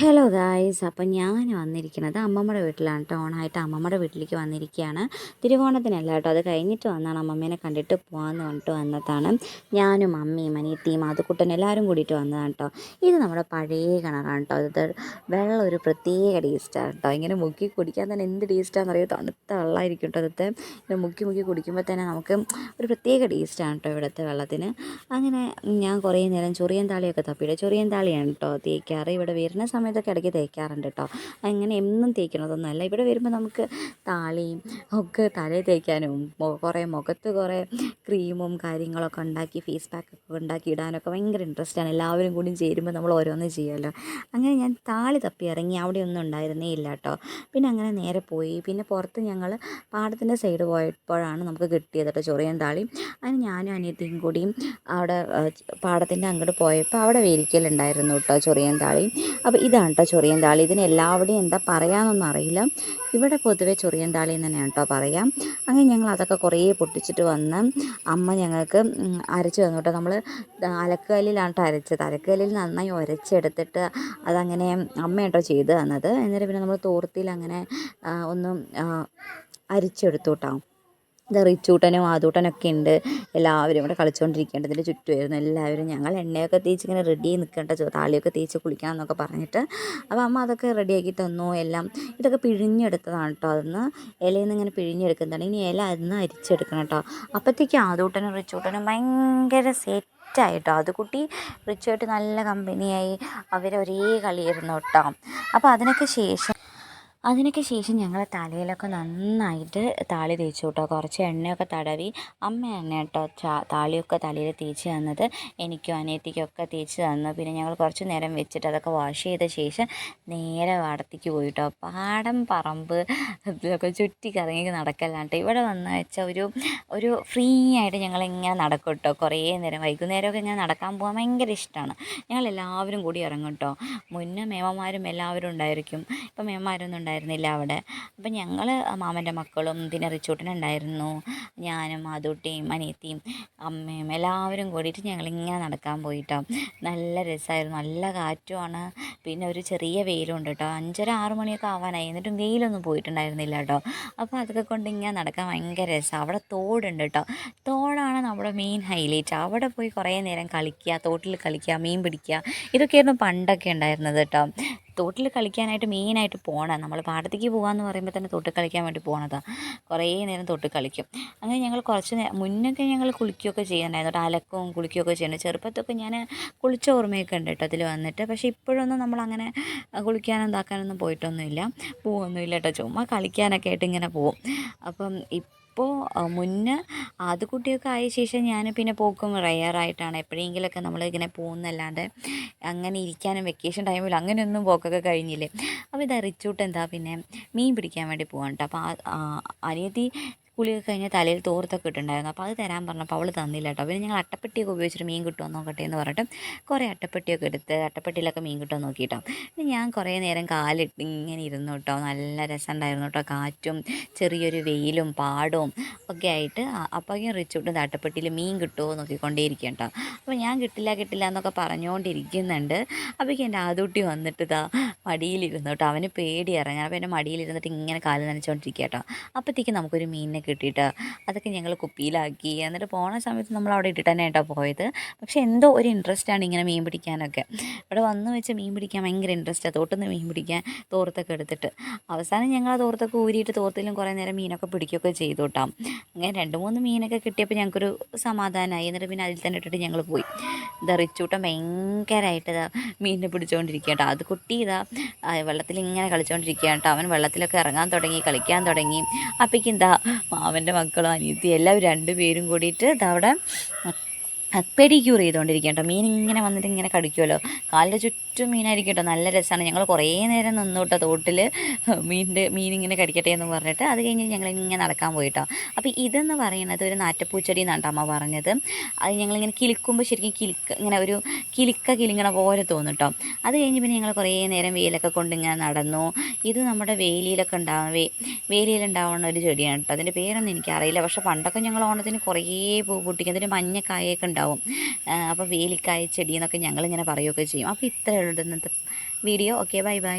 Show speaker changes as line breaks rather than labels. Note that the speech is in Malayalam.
ഹലോ ഗായ്സ് അപ്പം ഞാൻ വന്നിരിക്കുന്നത് അമ്മമ്മയുടെ വീട്ടിലാണ് കേട്ടോ ഓണായിട്ട് അമ്മമ്മയുടെ വീട്ടിലേക്ക് വന്നിരിക്കുകയാണ്. തിരുവോണത്തിനല്ല കേട്ടോ അത് കഴിഞ്ഞിട്ട് വന്നാണ് അമ്മമ്മേനെ കണ്ടിട്ട് പോകാമെന്ന് പറഞ്ഞിട്ട് വന്നതാണ്. ഞാനും അമ്മയും അനിയത്തിയും അതുകൂട്ടൻ എല്ലാവരും കൂടിയിട്ട് വന്നതാണ് കേട്ടോ ഇത് നമ്മുടെ പഴയ കിണറാണ് കേട്ടോ ഇത് വെള്ളം ഒരു പ്രത്യേക ടേസ്റ്റാണ് കേട്ടോ ഇങ്ങനെ മുക്കി കുടിക്കാൻ തന്നെ എന്ത് ടേസ്റ്റാണെന്ന് അറിയാം? തണുത്ത വെള്ളമായിരിക്കും കേട്ടോ അതത്തെ ഇങ്ങനെ മുക്കി മുക്കി കുടിക്കുമ്പോൾ തന്നെ നമുക്ക് ഒരു പ്രത്യേക ടേസ്റ്റാണ് കേട്ടോ ഇവിടുത്തെ വെള്ളത്തിന്. അങ്ങനെ ഞാൻ കുറേ നേരം ചൊറിയൻ താളിയൊക്കെ തപ്പിയിട്ട് ചൊറിയൻ താളിയാണ് കേട്ടോ തേക്കാറ്. ഇവിടെ വരുന്ന സമയത്തൊക്കെ ഇടയ്ക്ക് തേക്കാറുണ്ട് കേട്ടോ അങ്ങനെ എന്നും തേക്കണതൊന്നുമല്ല ഇവിടെ വരുമ്പോൾ നമുക്ക് താളിയും ഒക്കെ തലയിൽ തേക്കാനും കുറേ മുഖത്ത് കുറേ ക്രീമും കാര്യങ്ങളൊക്കെ ഉണ്ടാക്കി ഫേസ് പാക്കൊക്കെ ഉണ്ടാക്കി ഇടാനൊക്കെ ഭയങ്കര ഇൻട്രസ്റ്റാണ് എല്ലാവരും കൂടി ചേരുമ്പോൾ നമ്മൾ ഓരോന്ന് ചെയ്യുമല്ലോ. അങ്ങനെ ഞാൻ താളി തപ്പി ഇറങ്ങി അവിടെ ഒന്നും ഉണ്ടായിരുന്നേ ഇല്ല കേട്ടോ പിന്നെ അങ്ങനെ നേരെ പോയി. പിന്നെ പുറത്ത് ഞങ്ങൾ പാടത്തിന്റെ സൈഡ് പോയപ്പോഴാണ് നമുക്ക് കിട്ടിയത് കേട്ടോ ചൊറിയൻ താളി. അതിന് ഞാനും അനിയത്തിയും കൂടിയും അവിടെ പാടത്തിന്റെ അങ്ങോട്ട് പോയപ്പോൾ അവിടെ വേലിക്കലുണ്ടായിരുന്നു കേട്ടോ ചൊറിയൻ താളി. അപ്പോൾ ഇതാണ് കേട്ടോ ചൊറിയൻ താളി ഇതിന് എല്ലാവരുടെയും എന്താ പറയാമെന്നൊന്നും അറിയില്ല. ഇവിടെ പൊതുവെ ചൊറിയൻ താളി എന്ന് തന്നെയാണ് കേട്ടോ പറയാം. അങ്ങനെ ഞങ്ങൾ അതൊക്കെ കുറേ പൊട്ടിച്ചിട്ട് വന്ന് അമ്മ ഞങ്ങൾക്ക് അരച്ച് തന്നു കേട്ടോ. നമ്മൾ അലക്കുകല്ലിലാണ് കേട്ടോ അരച്ചത്. അലക്കുകല്ലിൽ നന്നായി ഉരച്ചെടുത്തിട്ട് അതങ്ങനെ അമ്മ കേട്ടോ ചെയ്ത് തന്നത്. എന്നിട്ട് പിന്നെ നമ്മൾ തോർത്തിൽ അങ്ങനെ ഒന്ന് അരിച്ചെടുത്തു കേട്ടോ. ഇത് റിച്ചൂട്ടനും ആദൂട്ടനൊക്കെ ഉണ്ട് എല്ലാവരും ഇവിടെ കളിച്ചുകൊണ്ടിരിക്കേണ്ടത് ഇതിന്റെ ചുറ്റുമായിരുന്നു എല്ലാവരും. ഞങ്ങൾ എണ്ണയൊക്കെ തേച്ച് ഇങ്ങനെ റെഡി നിൽക്കേണ്ട. താളിയൊക്കെ തേച്ച് കുളിക്കണം എന്നൊക്കെ പറഞ്ഞിട്ട്. അപ്പോൾ അമ്മ അതൊക്കെ റെഡിയാക്കി തന്നു. എല്ലാം ഇതൊക്കെ പിഴിഞ്ഞെടുത്തതാണ് കേട്ടോ അതിന്ന് ഇലയിൽ നിന്ന് ഇങ്ങനെ പിഴിഞ്ഞെടുക്കുന്നതാണ്. ഇനി ഇല അതിന്ന് അരിച്ചെടുക്കണം കേട്ടോ അപ്പോഴത്തേക്കും ആദൂട്ടനും റിച്ചൂട്ടനും ഭയങ്കര സേറ്റ് ായിട്ടോ അത് കുട്ടി റിച്ചുമായിട്ട് നല്ല കമ്പനിയായി അവരൊരേ ഒരേ കളിയായിരുന്നു കേട്ടോ അപ്പോൾ അതിനൊക്കെ ശേഷം അതിനൊക്കെ ശേഷം ഞങ്ങൾ തലയിലൊക്കെ നന്നായിട്ട് താളി തേച്ചു കേട്ടോ കുറച്ച് എണ്ണയൊക്കെ തടവി അമ്മയാണ് കേട്ടോ താളിയൊക്കെ തലയിൽ തേച്ച് തന്നത്. എനിക്കും അനിയത്തിക്കൊക്കെ തേച്ച് തന്നു. പിന്നെ ഞങ്ങൾ കുറച്ച് നേരം വെച്ചിട്ട് അതൊക്കെ വാഷ് ചെയ്ത ശേഷം നേരെ പാടത്തേക്ക് പോയിട്ടോ. പാടം പറമ്പ് ഇതൊക്കെ ചുറ്റി കറങ്ങി നടക്കല്ലാണ്ട് ഇവിടെ വന്ന് വെച്ചാൽ ഒരു ഒരു ഫ്രീ ആയിട്ട് ഞങ്ങളിങ്ങനെ നടക്കും കേട്ടോ കുറേ നേരം വൈകുന്നേരമൊക്കെ ഇങ്ങനെ നടക്കാൻ പോകാൻ ഭയങ്കര ഇഷ്ടമാണ് ഞങ്ങൾ എല്ലാവരും കൂടി ഇറങ്ങും കേട്ടോ. മുന്നേ മേമമാരും എല്ലാവരും ഉണ്ടായിരിക്കും. ഇപ്പം മേമന്മാരൊന്നും ഉണ്ടായിരുന്നില്ല അവിടെ. അപ്പം ഞങ്ങൾ മാമന്റെ മക്കളും പിന്നെ റിച്ചൂട്ടനുണ്ടായിരുന്നു ഞാനും മാതൂട്ടിയും അനിയത്തിയും അമ്മയും എല്ലാവരും കൂടിയിട്ട് ഞങ്ങളിങ്ങനെ നടക്കാൻ പോയിട്ടോ. നല്ല രസമായിരുന്നു നല്ല കാറ്റുമാണ്. പിന്നെ ഒരു ചെറിയ വെയിലുണ്ട് കേട്ടോ അഞ്ചര ആറ് മണിയൊക്കെ ആവാനായി. എന്നിട്ടും വെയിലൊന്നും പോയിട്ടുണ്ടായിരുന്നില്ല കേട്ടോ അപ്പോൾ അതൊക്കെ കൊണ്ട് ഇങ്ങനെ നടക്കാൻ ഭയങ്കര രസമാണ് അവിടെ തോടുണ്ട് കേട്ടോ തോടാണ് നമ്മുടെ മെയിൻ ഹൈലൈറ്റ് അവിടെ പോയി കുറേ നേരം കളിക്കുക തോട്ടിൽ കളിക്കുക മീൻ പിടിക്കുക. ഇതൊക്കെയായിരുന്നു പണ്ടൊക്കെ ഉണ്ടായിരുന്നത് കേട്ടോ തോട്ടിൽ കളിക്കാനായിട്ട് മെയിനായിട്ട് പോകണം നമ്മൾ പാടത്തേക്ക് പോകാമെന്ന് പറയുമ്പോൾ തന്നെ തൊട്ട് കളിക്കാൻ വേണ്ടി പോകണതാണ് കുറേ നേരം തൊട്ട് കളിക്കും. അങ്ങനെ ഞങ്ങൾ കുറച്ച് മുന്നൊക്കെ ഞങ്ങൾ കുളിക്കുകയൊക്കെ ചെയ്യുന്നുണ്ടായിരുന്നു അലക്കവും കുളിക്കുകയൊക്കെ ചെയ്യുന്നുണ്ട് ചെറുപ്പത്തൊക്കെ ഞാൻ കുളിച്ച ഓർമ്മയൊക്കെ ഉണ്ട് കേട്ടോ അതിൽ വന്നിട്ട്. പക്ഷേ ഇപ്പോഴൊന്നും നമ്മളങ്ങനെ കുളിക്കാനും ഇതാക്കാനൊന്നും പോയിട്ടൊന്നുമില്ല. പോവൊന്നുമില്ല കേട്ടോ. ചുമ്മാ കളിക്കാനൊക്കെ ആയിട്ട് ഇങ്ങനെ പോവും. അപ്പം ഇപ്പോൾ മുന്നേ ആദ്യക്കുട്ടിയൊക്കെ ആയ ശേഷം ഞാൻ പിന്നെ പോക്കും റെയറായിട്ടാണ്. എപ്പോഴെങ്കിലുമൊക്കെ നമ്മൾ ഇങ്ങനെ പോകുന്നല്ലാണ്ട് അങ്ങനെ ഇരിക്കാനും വെക്കേഷൻ ടൈമിൽ അങ്ങനെയൊന്നും പോക്കൊക്കെ കഴിഞ്ഞില്ലേ? അപ്പോൾ ഇത് റിച്ചൂട്ട് എന്താ പിന്നെ മീൻ പിടിക്കാൻ വേണ്ടി പോകാൻ കേട്ടോ അപ്പോൾ അനിയത്തി കുളിയൊക്കെ കഴിഞ്ഞ് തലയിൽ തോർത്തൊക്കെ ഇട്ടുണ്ടായിരുന്നു. അപ്പോൾ അത് തരാൻ പറഞ്ഞപ്പോൾ അവൾ തന്നില്ല കേട്ടോ. പിന്നെ ഞങ്ങൾ അട്ടപ്പെട്ടിയൊക്കെ ഉപയോഗിച്ചിട്ട് മീൻ കിട്ടുമോ നോക്കട്ടെ എന്ന് പറഞ്ഞിട്ട് കുറേ അട്ടപ്പെട്ടിയൊക്കെ എടുത്ത് അട്ടപ്പെട്ടിയിലൊക്കെ മീൻ കിട്ടുമോ നോക്കിയിട്ടോ പിന്നെ ഞാൻ കുറേ നേരം കാലിട്ട് ഇങ്ങനെ ഇരുന്നു കേട്ടോ. നല്ല രസമുണ്ടായിരുന്നു കേട്ടോ. കാറ്റും ചെറിയൊരു വെയിലും പാടവും ഒക്കെ ആയിട്ട് അപ്പോഴേക്കും റിച്ചുട്ടും അട്ടപ്പെട്ടിയിൽ മീൻ കിട്ടുമോ നോക്കിക്കൊണ്ടേയിരിക്കും കേട്ടോ. അപ്പോൾ ഞാൻ കിട്ടില്ല കിട്ടില്ല എന്നൊക്കെ പറഞ്ഞുകൊണ്ടിരിക്കുന്നുണ്ട് അപ്പോഴേക്കും എന്റെ ആദൂട്ടി വന്നിട്ട് ഇതാ മടിയിലിരുന്നു കേട്ടോ. അവന് പേടി ഇറങ്ങാൻ അപ്പോൾ എന്റെ മടിയിലിരുന്നിട്ട് ഇങ്ങനെ കാൽ നനച്ചുകൊണ്ടിരിക്കുക കേട്ടോ. അപ്പോഴത്തേക്കും നമുക്കൊരു മീനിനെ കിട്ടിയിട്ട്. അതൊക്കെ ഞങ്ങൾ കുപ്പിയിലാക്കി. എന്നിട്ട് പോണ സമയത്ത് നമ്മൾ അവിടെ ഇട്ടിട്ട് തന്നെ കേട്ടോ പോയത്. പക്ഷേ എന്തോ ഒരു ഇൻട്രസ്റ്റാണ് ഇങ്ങനെ മീൻ പിടിക്കാനൊക്കെ. ഇവിടെ വന്ന് വെച്ച് മീൻ പിടിക്കാൻ ഭയങ്കര ഇൻട്രസ്റ്റാണ് തോട്ടുനിന്ന് മീൻ പിടിക്കാൻ തോർത്തൊക്കെ എടുത്തിട്ട്. അവസാനം ഞങ്ങൾ ആ തോർത്തൊക്കെ ഊരിയിട്ട് തോർത്തിലും കുറേ നേരം മീനൊക്കെ പിടിക്കുകയൊക്കെ ചെയ്തു കേട്ടോ അങ്ങനെ രണ്ട് മൂന്ന് മീനൊക്കെ കിട്ടിയപ്പോൾ ഞങ്ങൾക്കൊരു സമാധാനമായി എന്നിട്ട് പിന്നെ അതിൽ തന്നെ ഇട്ടിട്ട് ഞങ്ങൾ പോയി. ഇതാ ഭയങ്കരമായിട്ട് ഇതാ മീനിനെ പിടിച്ചുകൊണ്ടിരിക്കുക കേട്ടോ അത് കുട്ടി ഇതാ വെള്ളത്തിൽ ഇങ്ങനെ കളിച്ചുകൊണ്ടിരിക്കുക കേട്ടോ അവൻ വെള്ളത്തിലൊക്കെ ഇറങ്ങാൻ തുടങ്ങി കളിക്കാൻ തുടങ്ങി. അപ്പോഴേക്കും എന്താ മാവന്റെ മക്കളും അനിയത്തി എല്ലാവരും രണ്ടുപേരും കൂടിയിട്ട് ഇതവിടെ പെഡിക്യൂർ ചെയ്തുകൊണ്ടിരിക്കുക കേട്ടോ മീൻ ഇങ്ങനെ വന്നിട്ട് ഇങ്ങനെ കടിക്കുമല്ലോ കാലിന്റെ ചുറ്റും മീനായിരിക്കും കേട്ടോ നല്ല രസമാണ് ഞങ്ങൾ കുറേ നേരം നിന്നു കേട്ടോ തോട്ടിൽ മീനിന്റെ മീൻ ഇങ്ങനെ കടിക്കട്ടെ എന്ന് പറഞ്ഞിട്ട്. അത് കഴിഞ്ഞ് ഞങ്ങൾ ഇങ്ങനെ നടക്കാൻ പോയിട്ടോ അപ്പോൾ ഇതെന്ന് പറയുന്നത് ഒരു നാറ്റപ്പൂച്ചെടി എന്നാണ് അമ്മ പറഞ്ഞത്. അത് ഞങ്ങളിങ്ങനെ കിളിക്കുമ്പോൾ ശരിക്കും കിളിക്ക ഇങ്ങനെ ഒരു കിളിക്ക കിളിങ്ങണ പോലെ തോന്നും കേട്ടോ അത് കഴിഞ്ഞ് പിന്നെ ഞങ്ങൾ കുറേ നേരം വെയിലൊക്കെ കൊണ്ട് ഇങ്ങനെ നടന്നു. ഇത് നമ്മുടെ വേലിയിലൊക്കെ ഉണ്ടാവുന്ന വേ വേലിയിലുണ്ടാവുന്ന ഒരു ചെടിയാണ് കേട്ടോ അതിന്റെ പേരൊന്നും എനിക്കറിയില്ല. പക്ഷേ പണ്ടൊക്കെ ഞങ്ങൾ ഓണത്തിന് കുറേ പൂ പൊട്ടിക്കും. അതിന്റെ മഞ്ഞക്കായൊക്കെ ഉണ്ടാവും. അപ്പോൾ വേലിക്കായ ചെടി എന്നൊക്കെ ഞങ്ങളിങ്ങനെ പറയുകയൊക്കെ ചെയ്യും. അപ്പോൾ ഇത്രയേ ഇന്നത്തെ വീഡിയോ ഓക്കെ ബൈ ബൈ